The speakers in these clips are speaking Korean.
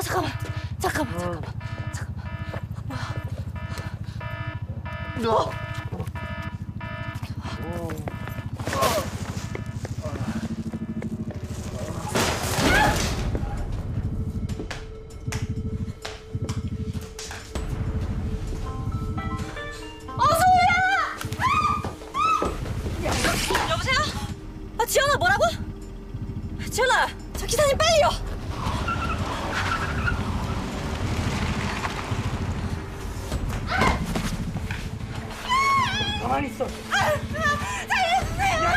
아 잠깐만 잠깐만 잠깐만 잠깐만 너. 여보세요? 아 지연아 뭐라고? 지연아 저 기사님 빨리요 가만히 있어. 살려주세요.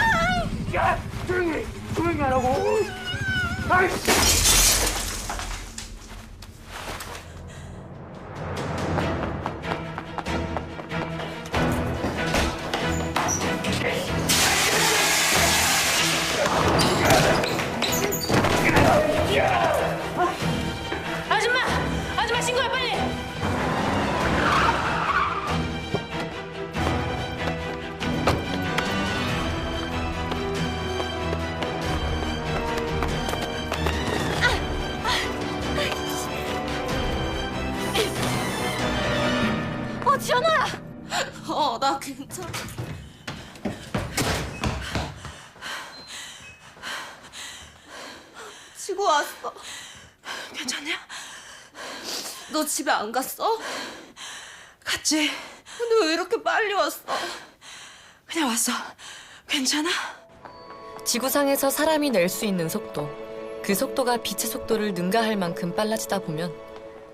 야, 조용히, 조용히 하라고. 아이씨. 아줌마 아줌마 신고해 빨리 어, 나 괜찮아. 치고 왔어. 괜찮냐? 너 집에 안 갔어? 갔지. 근데 왜 이렇게 빨리 왔어? 그냥 왔어. 괜찮아? 지구상에서 사람이 낼 수 있는 속도, 그 속도가 빛의 속도를 능가할 만큼 빨라지다 보면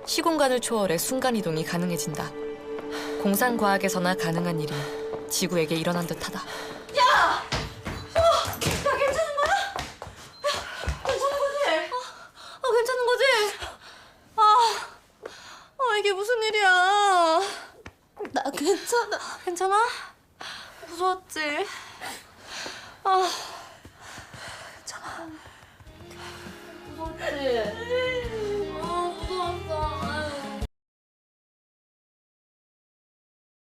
시공간을 초월해 순간이동이 가능해진다. 공상과학에서나 가능한 일이 지구에게 일어난 듯하다. 나 괜찮은 거야? 괜찮은 거지? 어, 어, 괜찮은 거지? 아, 아, 이게 무슨 일이야? 나 괜찮아. 괜찮아? 무서웠지? 아,